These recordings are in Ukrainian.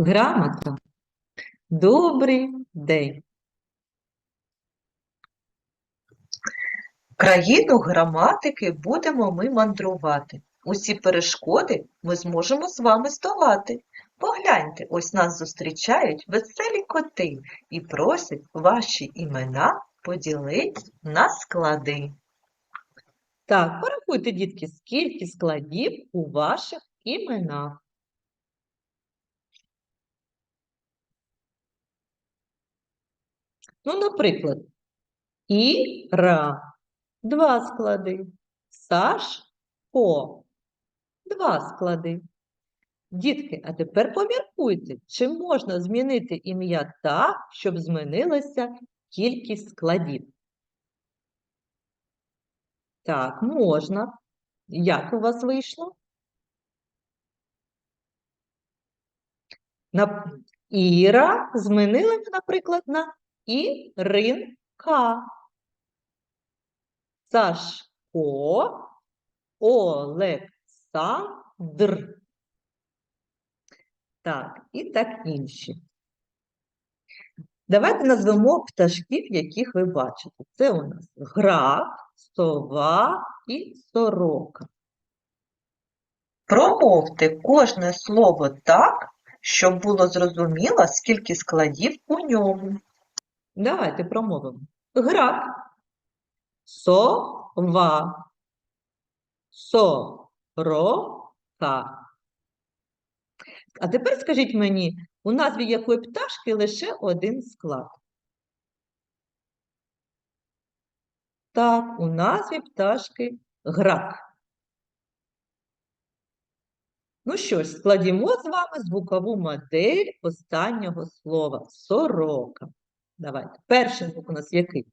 Грамота. Добрий день. Країну граматики будемо ми мандрувати. Усі перешкоди ми зможемо з вами здолати. Погляньте, ось нас зустрічають веселі коти і просять ваші імена поділити на склади. Так, порахуйте, дітки, скільки складів у ваших іменах. Ну, наприклад, Іра – два склади. Сашко – два склади. Дітки, а тепер поміркуйте, чи можна змінити ім'я так, щоб змінилася кількість складів? Так, можна. Як у вас вийшло? На... Іра змінили наприклад, на Іринка. Сашко, Олександр. Так, і так інші. Давайте назвемо пташків, яких ви бачите. Це у нас грак, сова і сорока. Промовте кожне слово так, щоб було зрозуміло, скільки складів у ньому. Давайте промовимо. Грак, сова, сорока. А тепер скажіть мені, у назві якої пташки лише один склад? Так, у назві пташки грак. Ну що ж, складімо з вами звукову модель останнього слова сорока. Давайте. Перший звук у нас який?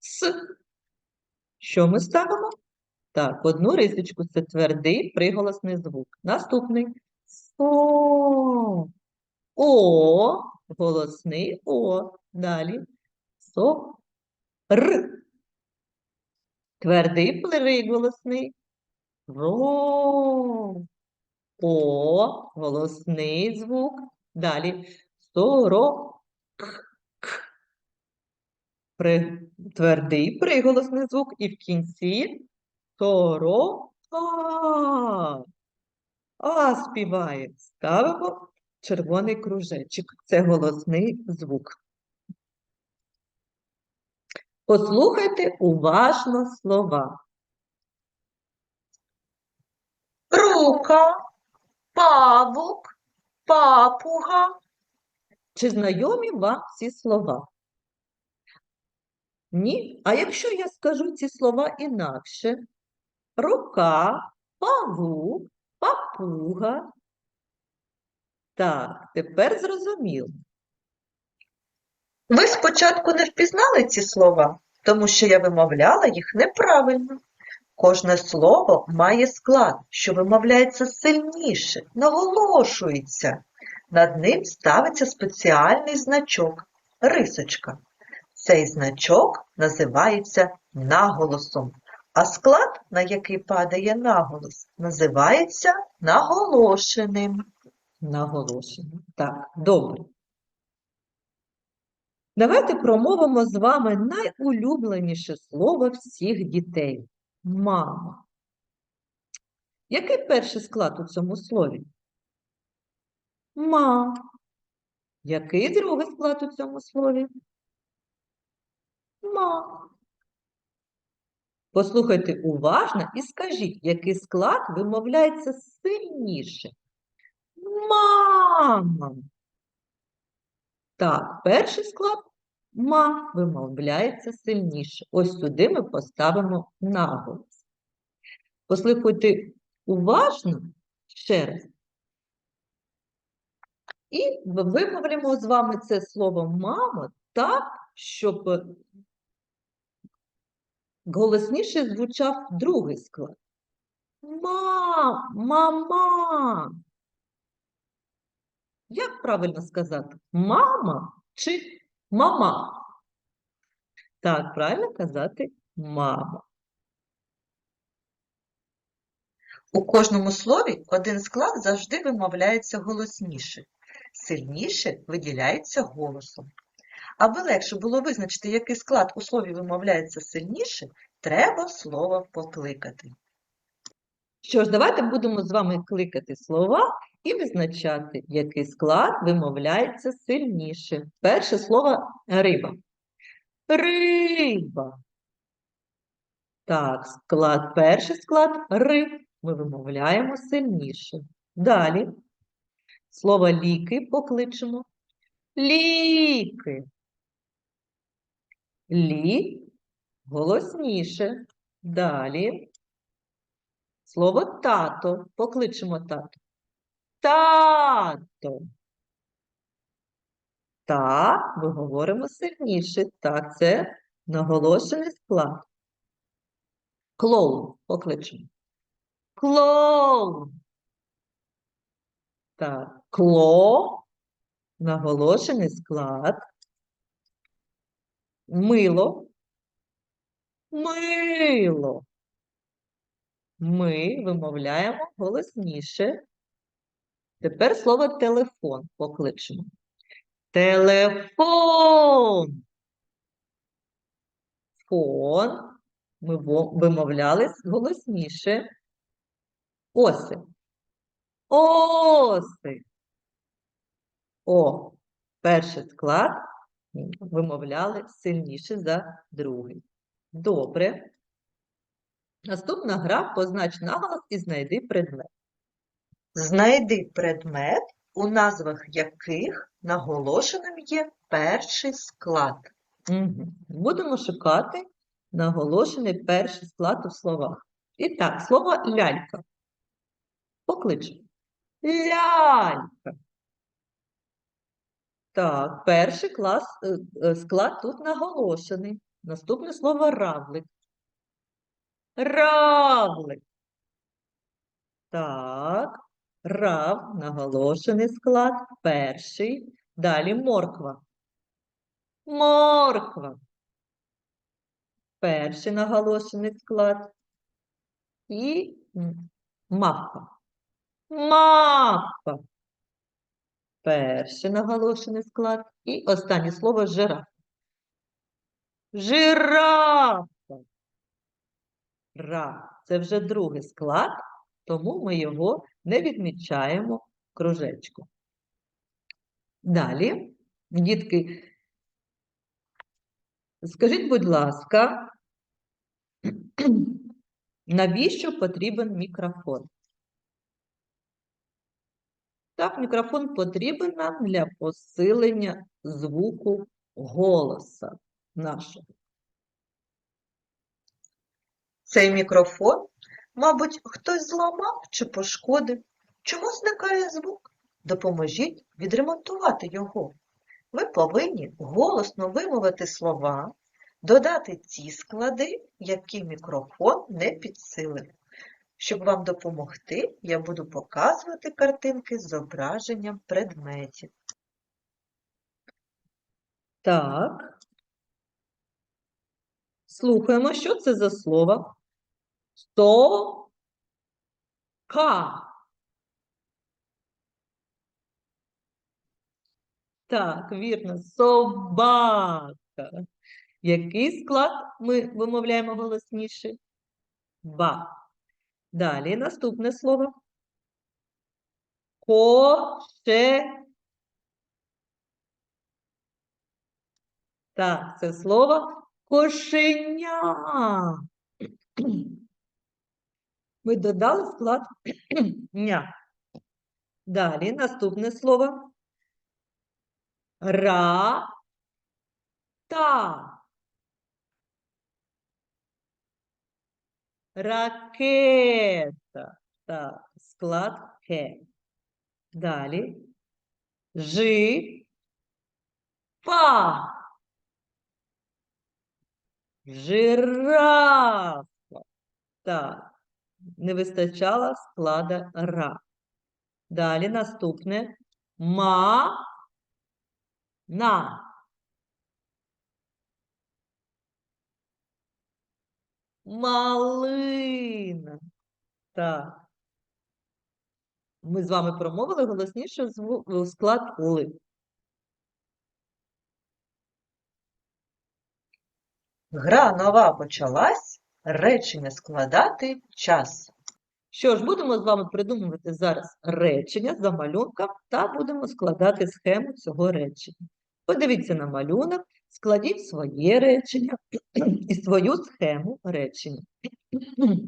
С. Що ми ставимо? Так, одну рисочку це твердий приголосний звук. Наступний Со. О. Голосний О. Далі. Со. Р. Твердий приголосний. Ро. О. Голосний звук. Далі. Соро. При... Твердий приголосний звук. І в кінці сорока. А співає. Ставимо червоний кружечок. Це голосний звук. Послухайте уважно слова. Рука, павук, папуга. Чи знайомі вам ці слова? Ні? А якщо я скажу ці слова інакше? Рука, павук, папуга. Так, тепер зрозуміло. Ви спочатку не впізнали ці слова, тому що я вимовляла їх неправильно. Кожне слово має склад, що вимовляється сильніше, наголошується. Над ним ставиться спеціальний значок – рисочка. Цей значок називається наголосом, а склад, на який падає наголос, називається наголошеним. Наголошено. Так, добре. Давайте промовимо з вами найулюбленіше слово всіх дітей – мама. Який перший склад у цьому слові? Ма. Який другий склад у цьому слові? Ма. Послухайте уважно і скажіть, який склад вимовляється сильніше? Мама. Так, перший склад ма вимовляється сильніше. Ось сюди ми поставимо наголос. Послухайте уважно ще раз. І вимовляємо з вами це слово мама так, щоб голосніше звучав другий склад. Ма, мама. Як правильно сказати? Мама чи мама? Так, правильно казати мама. У кожному слові один склад завжди вимовляється голосніше. сильніше виділяється голосом. Аби легше було визначити, який склад у слові вимовляється сильніше, треба слово покликати. Що ж, давайте будемо з вами кликати слова і визначати, який склад вимовляється сильніше. Перше слово риба. Риба. Так, склад, перший склад ри ми вимовляємо сильніше. Далі слово ліки покличемо. Ліки. Лі голосніше. Далі слово тато покличемо тато. Тато. Та ми говоримо сильніше. Так, це наголошений склад. Клоун покличемо. Клоун. Так, кло, наголошений склад. Мило. Мило. Ми вимовляємо голосніше. Тепер слово телефон покличемо. Телефон. Фон. Ми вимовляли голосніше. Оси. Оси. О. Перший склад вимовляли сильніше за другий. Добре. Наступна гра познач наголос і знайди предмет. Знайди предмет, у назвах яких наголошеним є перший склад. Мгм. Будемо шукати наголошений перший склад у словах. І так, слово лялька. Покличемо. Лялька. Так, перший клас, е, е, склад тут наголошений. Наступне слово равлик. Равлик. Так, рав, наголошений склад, перший. Далі морква. Морква. Перший наголошений склад. І мавпа. Мавпа. Перший наголошений склад. І останнє слово жираф. Жирафа. Ра. Це вже другий склад, тому ми його не відмічаємо кружечку. Далі, дітки, скажіть, будь ласка, навіщо потрібен мікрофон? Так, мікрофон потрібен нам для посилення звуку голоса нашого. Цей мікрофон, мабуть, хтось зламав чи пошкодив. Чому зникає звук? Допоможіть відремонтувати його. Ви повинні голосно вимовити слова, додати ті склади, які мікрофон не підсилив. Щоб вам допомогти, я буду показувати картинки з зображенням предметів. Так. Слухаємо, що це за слово? Сока. Так, вірно, собака. Який склад ми вимовляємо голосніше? Ба. Далі наступне слово. Коше. Так, це слово кошеня. Ми додали склад ня. Далі наступне слово. Ра. Та. Ракета. Так, склад ке. Далі. Жи. Па. Жирафа. Так, не вистачало склада ра. Далі наступне ма. На. Малина. Так. ми з вами промовили голосніше склад ли. Гра нова почалась, речення складати час. Що ж, будемо з вами придумувати зараз речення за малюнком та будемо складати схему цього речення. Подивіться на малюнок, складіть своє речення і свою схему речення.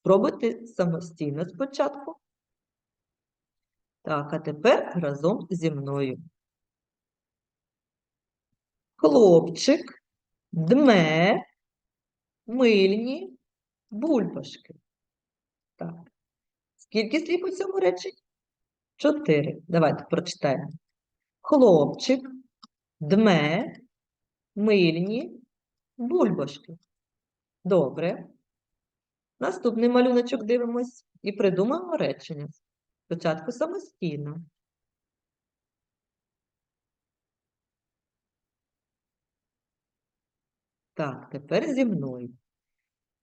Спробуйте самостійно спочатку. Так, а тепер разом зі мною. Хлопчик дме мильні бульбашки. Так. Скільки слів у цьому реченні? Чотири. Давайте прочитаємо. Хлопчик дме мильні бульбашки. Добре. Наступний малюночок дивимось і придумаємо речення. Спочатку самостійно. Так, тепер зі мною.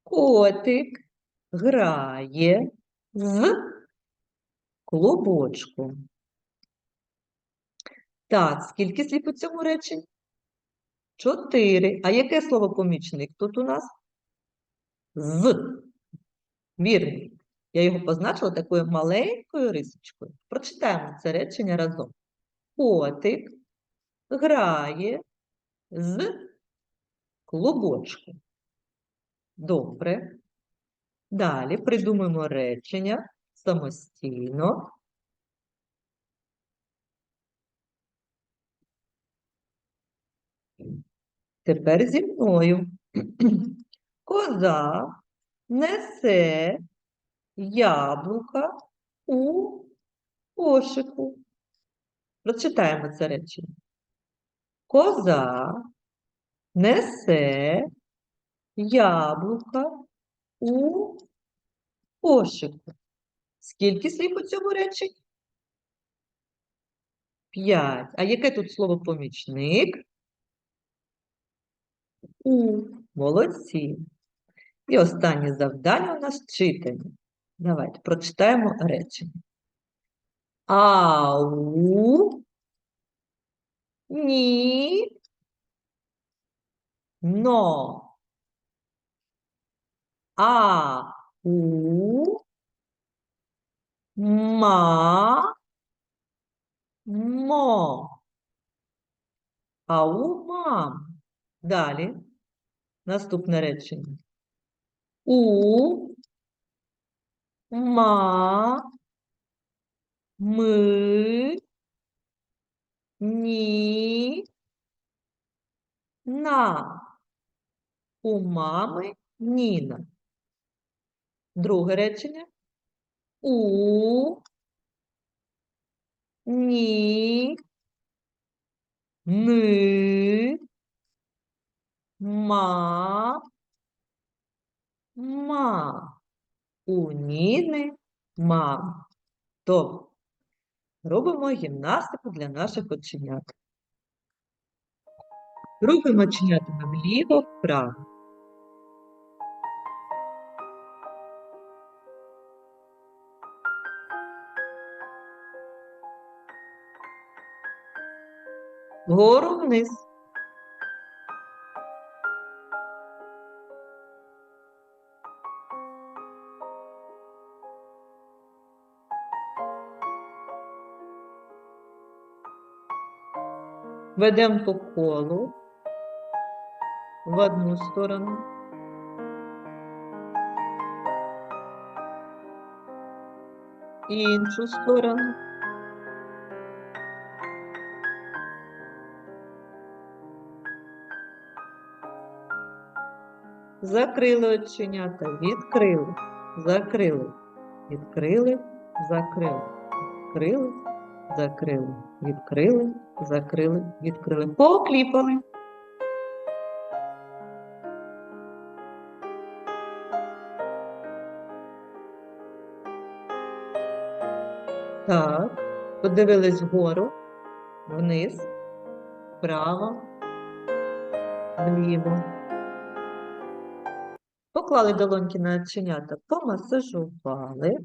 Котик грає з клубочком. Так, скільки слів у цьому реченні? Чотири. А яке слово помічник тут у нас? З. Вірний. Я його позначила такою маленькою рисочкою. Прочитаємо це речення разом. Котик грає з клубочком. Добре. Далі придумаємо речення самостійно. Тепер зі мною. Коза несе яблука у кошику. Прочитаємо це речення. Коза несе яблука у кошику. Скільки слів у цьому реченні? П'ять. А яке тут слово помічник? У. Молодці. І останнє завдання у нас читання. Давайте прочитаємо речення. Ау. Ні. Но. А. У. Ма. Мо. Ау, мам. Далі. Наступне речення. У. Ма. Ми. Ні. На. У мами Ніна. Друге речення. У. Ні. Ни. Ма. Ма. У Ніни мама. Добре. Робимо гімнастику для наших оченят. Робимо оченята вліво, вправо. Вгору вниз. Ведемо по колу в одну сторону. Іншу сторону. Закрили оченята, відкрили, закрили, відкрили, закрили, відкрили, закрили, відкрили, закрили, відкрили. Покліпали. Так, подивились вгору, вниз, вправо, вліво. Поклали долоньки на оченята, помасажували.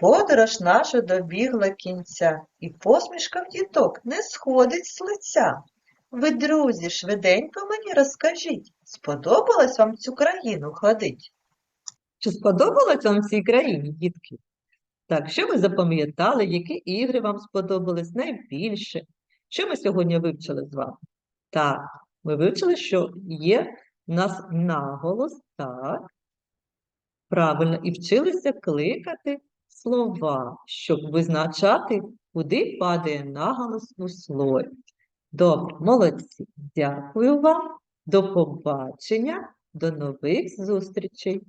Подорож наша добігла кінця, і посмішка в діток не сходить з лиця. Ви, друзі, швиденько мені розкажіть, сподобалось вам цю країну ходить? Чи сподобалось вам в цій країні, дітки? Так, що ви запам'ятали, які ігри вам сподобались найбільше? Що ми сьогодні вивчили з вами? Так, ми вивчили, що є в нас наголос, так, правильно, і вчилися кликати слова, щоб визначати, куди падає наголос у слові. Добре, молодці. Дякую вам. До побачення, до нових зустрічей.